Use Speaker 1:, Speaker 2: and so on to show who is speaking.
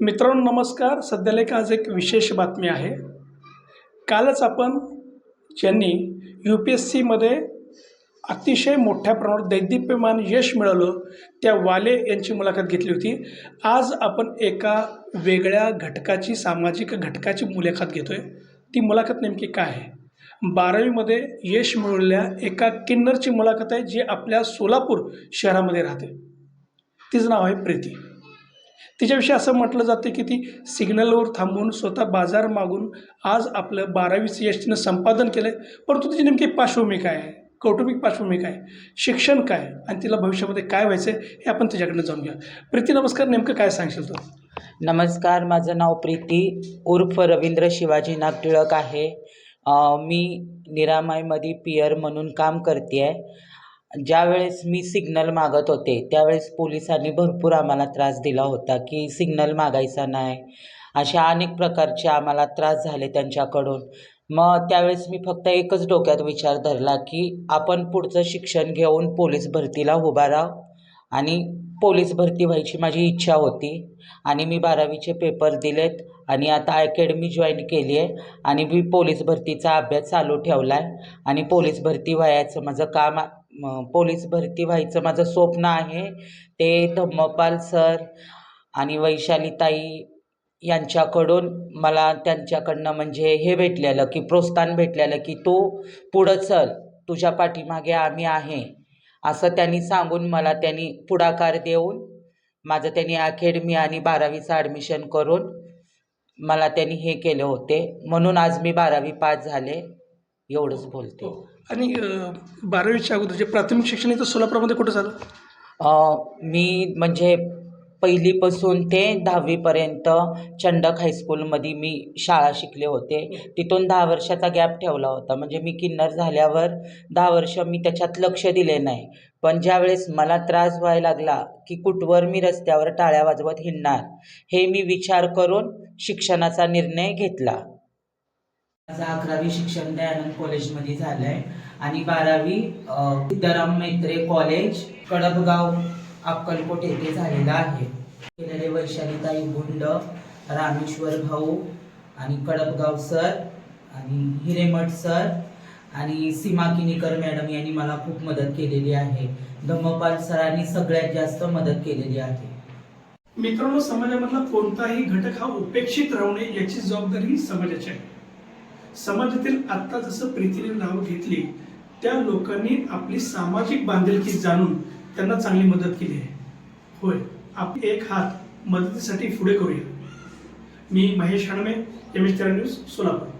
Speaker 1: मित्रांनो नमस्कार. सध्याला एक आज एक विशेष बातमी आहे. कालच आपण ज्यांनी यू पी एस सीमध्ये अतिशय मोठ्या प्रमाणात दैदिप्यमान यश मिळवलं त्या वाले यांची मुलाखत घेतली होती. आज आपण एका वेगळ्या घटकाची सामाजिक घटकाची मुलाखत घेतो आहे ती मुलाखत नेमकी काय आहे? बारावीमध्ये यश मिळवलेल्या एका किन्नरची मुलाखत आहे जी आपल्या सोलापूर शहरामध्ये राहते. तिचं नाव आहे प्रीती. तिच्याविषयी असं म्हटलं जातं की ती सिग्नलवर थांबून स्वतः बाजार मागून आज आपलं बारावी सी एस टीनं संपादन केलं आहे परंतु तिची नेमकी पार्श्वभूमी काय आहे? कौटुंबिक पार्श्वभूमी काय शिक्षण काय आणि तिला भविष्यामध्ये काय व्हायचं आहे हे आपण तिच्याकडनं जाऊन घ्या. प्रीती नमस्कार. नेमकं काय सांगशील तू?
Speaker 2: नमस्कार. माझं नाव प्रीती. उर्फ रवींद्र शिवाजी नाग टिळक आहे मी निरामयमध्ये पियर म्हणून काम करते आहे ज्यावेळेस मी सिग्नल मागत होते त्यावेळेस पोलिसांनी भरपूर आम्हाला त्रास दिला होता की सिग्नल मागायचा नाही. अशा अनेक प्रकारचे आम्हाला त्रास झाले त्यांच्याकडून. मग त्यावेळेस मी फक्त एकच डोक्यात विचार धरला की आपण पुढचं शिक्षण घेऊन पोलीस भरतीला उभा राहू. आणि पोलीस भरती व्हायची माझी इच्छा होती. आणि मी बारावीचे पेपर दिलेत आणि आता अकॅडमी जॉईन केली आहे आणि मी पोलीस भरतीचा अभ्यास चालू ठेवला आहे आणि पोलीस भरती व्हायचं माझं काम पोलीस भरती व्हायचं माझं स्वप्न आहे. ते धम्मपाल सर आणि वैशालीताई यांच्याकडून मला त्यांच्याकडनं म्हणजे हे भेटलेलं की प्रोत्साहन भेटलेलं की तू पुढं चल. तुझ्या पाठीमागे आम्ही आहे. असं त्यांनी सांगून मला त्यांनी पुढाकार देऊन माझं त्यांनी अकॅडमी आणि बारावीचं ॲडमिशन करून मला त्यांनी हे केले होते. म्हणून आज मी बारावी पास झाले. एवढंच बोलते.
Speaker 1: आणि अं, बारावीच्या अगोदर जे प्राथमिक शिक्षण इथं सोलापूरमध्ये कुठं झालं?
Speaker 2: अ, मी म्हणजे पहिलीपासून ते दहावीपर्यंत चंडक हायस्कूलमध्ये मी शाळा शिकले होते. तिथून दहा वर्षाचा गॅप ठेवला होता. म्हणजे मी किन्नर झाल्यावर दहा वर्ष मी त्याच्यात लक्ष दिले नाही. पण ज्यावेळेस मला त्रास व्हायला लागला की कुठवर मी रस्त्यावर टाळ्या वाजवत हिंडणार हे मी विचार करून शिक्षणाचा निर्णय घेतला. माझं अकरावी शिक्षण दयानंद कॉलेजमध्ये झालं आहे आणि बारावी सिद्धाराम मैत्रे कॉलेज कडबगाव अक्कलकोट येथे झालेलं आहे. केलेले वैशालीताई गुंड रामेश्वर भाऊ आणि कडबगाव सर आणि हिरेमठ सर आणि सीमा किनीकर मॅडम यांनी मला खूप मदत केलेली आहे. धम्मपाल सरांनी सगळ्यात जास्त मदत केलेली आहे.
Speaker 1: मित्रांनो समाजामधला कोणताही घटक हा उपेक्षित राहू नये याची जबाबदारी समाजाची आहे. समाजातील आत्ता जसं प्रीतीने नाव घेतली त्या लोकांनी आपली सामाजिक बांधिलकी जाणून त्यांना चांगली मदत केली आहे. होय आपण एक हात मदतीसाठी पुढे करूया. मी Mahesh Hanme M H news Solapur.